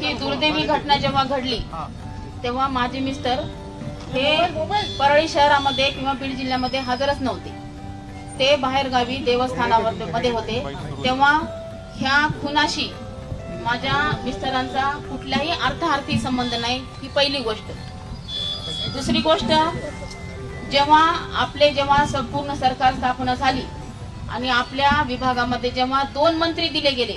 ही दुर्दैवी घटना जेव्हा घडली तेव्हा माझे मिस्टर हे परळी शहरामध्ये किंवा बीड जिल्ह्यामध्ये हजरच नव्हते. ते बाहेरगावी देवस्थानावर मध्ये होते. तेव्हा ह्या खुनाशी माझ्या मिस्टरांचा कुठल्याही अर्थार्थी संबंध नाही ही पहिली गोष्ट. दुसरी गोष्ट जेव्हा आपले जेव्हा संपूर्ण सरकार स्थापना झाली आणि आपल्या विभागामध्ये जेव्हा दोन मंत्री दिले गेले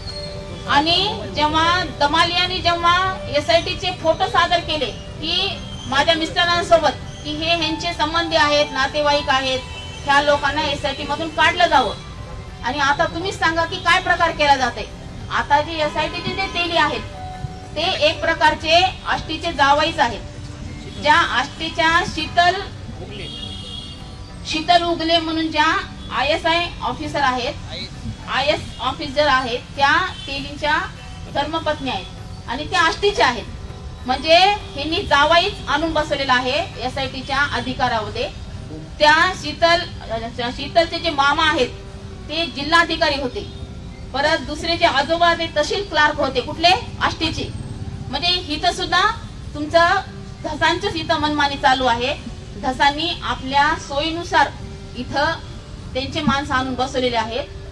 आणि जेव्हा दमालियानी जेव्हा एस आय चे फोटो सादर केले की माझ्या मिस्टरांसोबत की हे ह्यांचे संबंधी आहेत नातेवाईक आहेत ह्या लोकांना एस आय टी मधून काढलं जावं. आणि आता तुम्हीच सांगा की काय प्रकार केला जाते आता जे एस आय टीचे जे तेली आहेत ते एक प्रकारचे आष्टीचे जावाईच आहेत. ज्या आष्टीच्या शीतल शीतल उगले म्हणून ज्या आय एस आय ऑफिसर आहेत आय एस ऑफिसर आहेत त्या तेलीच्या धर्मपत्नी आहेत आणि त्या आष्टीच्या आहेत. म्हणजे ह्यांनी जावाईच आणून बसवलेला आहे एस आय टीच्या अधिकारामध्ये. त्या शीतल शीतलचे जे मामा आहेत ते जिल्हाधिकारी होते. परत दुसरे जे आजोबा ते तहसील क्लार्क होते. कुठले? आष्टीचे. म्हणजे इथं सुद्धा तुमचं धसांचंच इथं मनमानी चालू आहे. धसांनी आपल्या सोयीनुसार इथं त्यांचे माणसं आणून बसवलेले आहेत.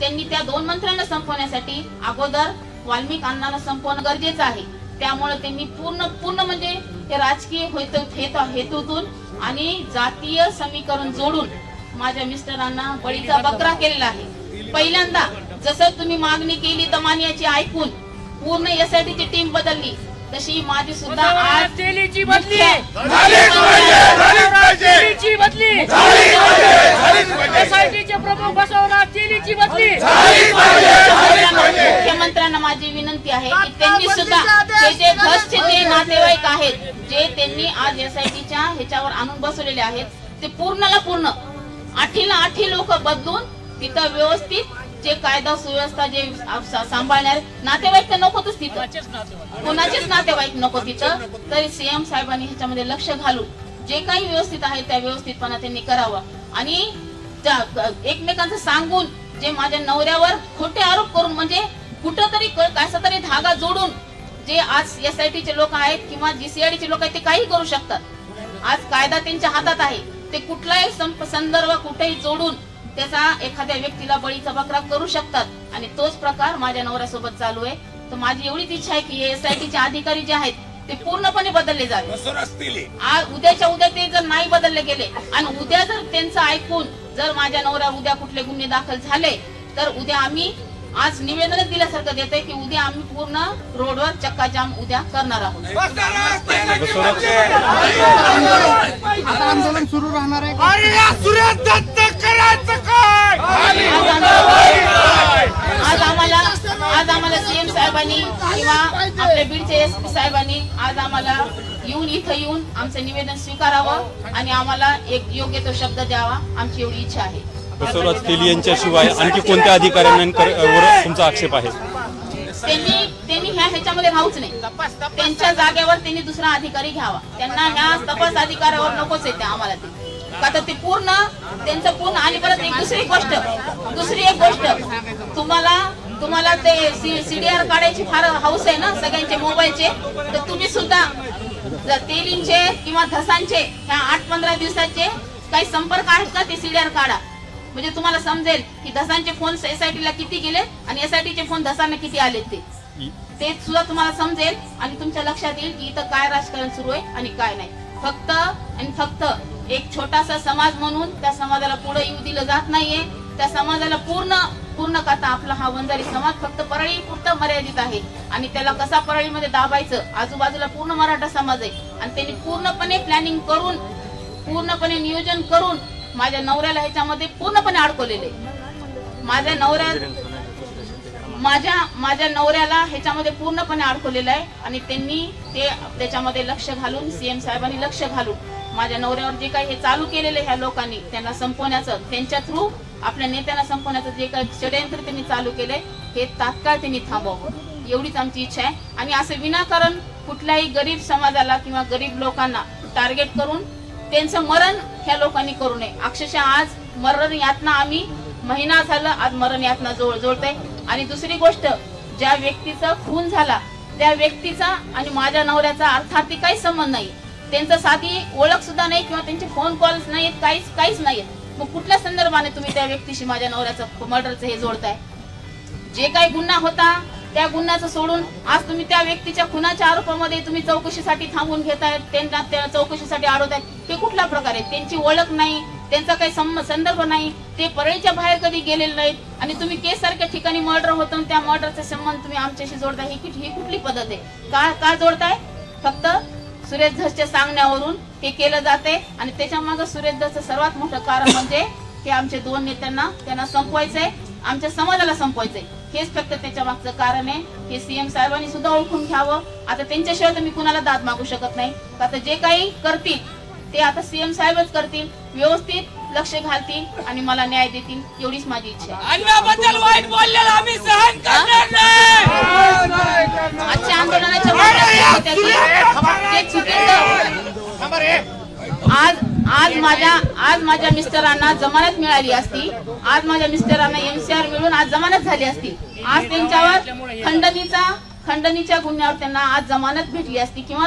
त्यांनी त्या दोन मंत्र्यांना संपवण्यासाठी अगोदर वाल्मिक अण्णांना संपवणं गरजेचं आहे. त्यामुळे त्यांनी पूर्ण पूर्ण म्हणजे हे राजकीय हेतू हेतू- हेतूतून आणि जातीय समीकरण जोडून माझ्या मिस्टरांना बळीचा बकरा केलेला आहे. पहिल्यांदा जसं तुम्ही मागणी केली दमानियाची ऐकून पूर्ण एसआयटी ची टीम बदलली. तशी माझी सुद्धा आज तेलीची बदली. मुख्य- तेलीची बदली. एसआयटीचे प्रमुख तेलीची बदली. मुख्यमंत्र्यांना माझी विनंती आहे की त्यांनी सुद्धा हे जे घसचे जे नातेवाईक आहेत जे त्यांनी आज एसआयटीच्या ह्याच्यावर आणून बसवलेले आहेत ते पूर्णला पूर्ण. आठीला आठी लोक बदलून तिथं व्यवस्थित जे कायदा सुव्यवस्था जे सांभाळणार नातेवाईक तर नकोतच तिथं. कोणाचेच नातेवाईक. नको तिथं. तरी सीएम साहेबांनी ह्याच्यामध्ये लक्ष घालून जे काही व्यवस्थित आहे त्या व्यवस्थितपणा त्यांनी करावा. आणि एकमेकांचं सांगून जे माझ्या नवऱ्यावर खोटे आरोप करून म्हणजे कुठंतरी क- कसा तरी धागा जोडून जे आज एस आय चे लोक आहेत किंवा जीसीआयडी चे लोक आहेत ते काही करू शकतात. आज कायदा त्यांच्या हातात आहे. ते कुठलाही संदर्भ कुठेही जोडून त्याचा एखाद्या व्यक्तीला बळीचा बकरा करू शकतात. आणि तोच प्रकार माझ्या नवऱ्यासोबत चालू आहे. तर माझी एवढीच इच्छा आहे की एस आय चे अधिकारी जे आहेत ते पूर्णपणे बदलले जावे. आज उद्याच्या उद्या ते जर नाही बदलले गेले आणि उद्या जर त्यांचं ऐकून जर माझ्या नवऱ्या उद्या कुठले गुन्हे दाखल झाले तर उद्या आम्ही आज निवेदनच दिल्यासारखं देते की उद्या आम्ही पूर्ण रोडवर चक्काजाम उद्या करणार आहोत. आंदोलन सुरू राहणार आहे आज आम्हाला आज आम्हाला सीएम साहेबांनी किंवा आपल्या बीडचे एस पी साहेबांनी आज आम्हाला येऊन इथं येऊन आमचं निवेदन स्वीकारावं आणि आम्हाला एक योग्य तो शब्द द्यावा आमची एवढी इच्छा आहे. बसवराज तेली यांच्याशिवाय आणखी कोणत्या अधिकाऱ्यांवर तुमचा आक्षेप आहे? त्यांनी त्यांनी ह्या ह्याच्यामध्ये राहूच नाही त्यांच्या जागेवर त्यांनी दुसरा अधिकारी घ्यावा. त्यांना ह्या तपास अधिकाऱ्यावर नकोच येते आम्हाला ते. का तर ते पूर्ण त्यांचं पूर्ण आणि परत एक दुसरी गोष्ट दुसरी एक गोष्ट तुम्हाला तुम्हाला ते सीडीआर काढायची फार हाऊस आहे ना सगळ्यांचे मोबाईलचे तर तुम्ही सुद्धा तेलींचे किंवा धसांचे ह्या आठ पंधरा दिवसाचे काही संपर्क आहेत का ते सीडीआर काढा. म्हणजे तुम्हाला समजेल की धसांचे फोन एसआयटीला किती गेले आणि एसआयटीचे फोन धसांना किती आले ते. ते सुद्धा तुम्हाला समजेल आणि तुमच्या लक्षात येईल की इथं काय राजकारण सुरू आहे आणि काय नाही. फक्त आणि फक्त एक छोटासा समाज म्हणून त्या समाजाला पुढे येऊ दिलं जात नाहीये. त्या समाजाला पूर्ण पूर्ण करता आपला हा वंजारी समाज फक्त परळी पुरता मर्यादित आहे. आणि त्याला कसा परळीमध्ये दाबायचं? आजूबाजूला पूर्ण मराठा समाज आहे. आणि त्यांनी पूर्णपणे प्लॅनिंग करून पूर्णपणे नियोजन करून माझ्या नवऱ्याला ह्याच्यामध्ये पूर्णपणे अडकवलेले. माझ्या नवऱ्या माझ्या माझ्या नवऱ्याला ह्याच्यामध्ये पूर्णपणे अडकवलेलं आहे. आणि त्यांनी ते त्याच्यामध्ये लक्ष घालून सीएम साहेबांनी लक्ष घालून माझ्या नवऱ्यावर जे काही हे चालू केलेलं आहे ह्या लोकांनी त्यांना संपवण्याचं त्यांच्या थ्रू आपल्या नेत्यांना संपवण्याचं जे काही षडयंत्र त्यांनी चालू केले हे तात्काळ त्यांनी थांबवावं. एवढीच आमची इच्छा आहे. आणि असं विनाकारण कुठल्याही गरीब समाजाला किंवा गरीब लोकांना टार्गेट करून त्यांचं मरण ह्या लोकांनी करू नये. अक्षरशः आज मरण यातना आम्ही महिना झाला आज मरण यातना जोड जोडते आणि दुसरी गोष्ट ज्या व्यक्तीचा खून झाला त्या व्यक्तीचा आणि माझ्या नवऱ्याचा अर्थार्थी काही संबंध नाही. त्यांचा साधी ओळख सुद्धा नाही किंवा त्यांचे फोन कॉल्स नाहीत काहीच काहीच नाहीत मग कुठल्या संदर्भाने तुम्ही त्या व्यक्तीशी माझ्या नवऱ्याचं मर्डरचं हे जोडताय? जे काही गुन्हा होता त्या गुन्ह्याचं सोडून आज तुम्ही त्या व्यक्तीच्या खुनाच्या आरोपामध्ये तुम्ही चौकशीसाठी थांबून घेताय त्यांना त्या चौकशीसाठी अडवताय ते कुठल्या प्रकारे त्यांची ओळख नाही त्यांचा काही संदर्भ नाही ते परळीच्या बाहेर कधी गेलेले नाहीत आणि तुम्ही केस सारख्या ठिकाणी मर्डर होतं त्या मर्डरचा संबंध तुम्ही आमच्याशी जोडताय ही ही कुठली पद्धत आहे? का का जोडताय? फक्त सुरेश धसच्या सांगण्यावरून हे केलं जाते. आणि त्याच्यामागे सुरेश धसचं सर्वात मोठं कारण म्हणजे हे आमचे दोन नेत्यांना त्यांना संपवायचंय. आमच्या समाजाला संपवायचंय. हेच फक्त त्याच्या मागचं कारण आहे. हे सीएम साहेबांनी सुद्धा ओळखून घ्यावं. आता त्यांच्याशिवाय तर मी कुणाला दाद मागू शकत नाही. आता जे काही करतील ते आता सीएम साहेबच करतील. व्यवस्थित लक्ष घालतील आणि मला न्याय देतील. एवढीच माझी इच्छा आहे. अन्नाबद्दल वाईट आम्ही सहन करणार नाही. आज आज माझ्या आज माझ्या मिस्टरांना जमानत मिळाली असती. आज माझ्या मिस्टरांना एमसीआर मिळून आज जमानत झाली असती. आज त्यांच्यावर खंडणीचा खंडणीच्या गुन्ह्यावर त्यांना आज जमानत भेटली असती किंवा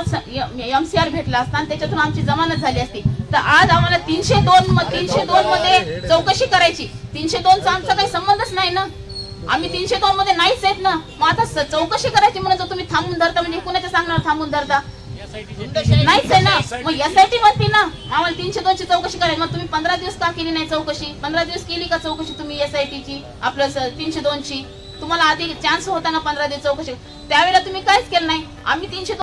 एमसीआर भेटला असता आणि त्याच्यातून आमची जमानत झाली असती. तर आज आम्हाला तीनशे दोन तीनशे दोन मध्ये चौकशी करायची. तीनशे दोनचा आमचा काही संबंधच नाही ना. आम्ही तीनशे दोन मध्ये नाहीच आहेत ना. मग आता चौकशी करायची म्हणून जर तुम्ही थांबून धरता म्हणजे कुणाच्या सांगणार थांबून धरता? नाहीच आहे ना. मग एसआयटी म्हणते ना. आम्हाला तीनशे दोनची चौकशी करायची. मग तुम्ही पंधरा दिवस का केली नाही चौकशी? पंधरा दिवस केली का चौकशी तुम्ही एसआयटीची आपलं तीनशे दोनची तुम्हाला आधी चान्स होता ना पंधरा दिवस चौकशी? त्यावेळेला तुम्ही काहीच केलं नाही. आम्ही तीनशे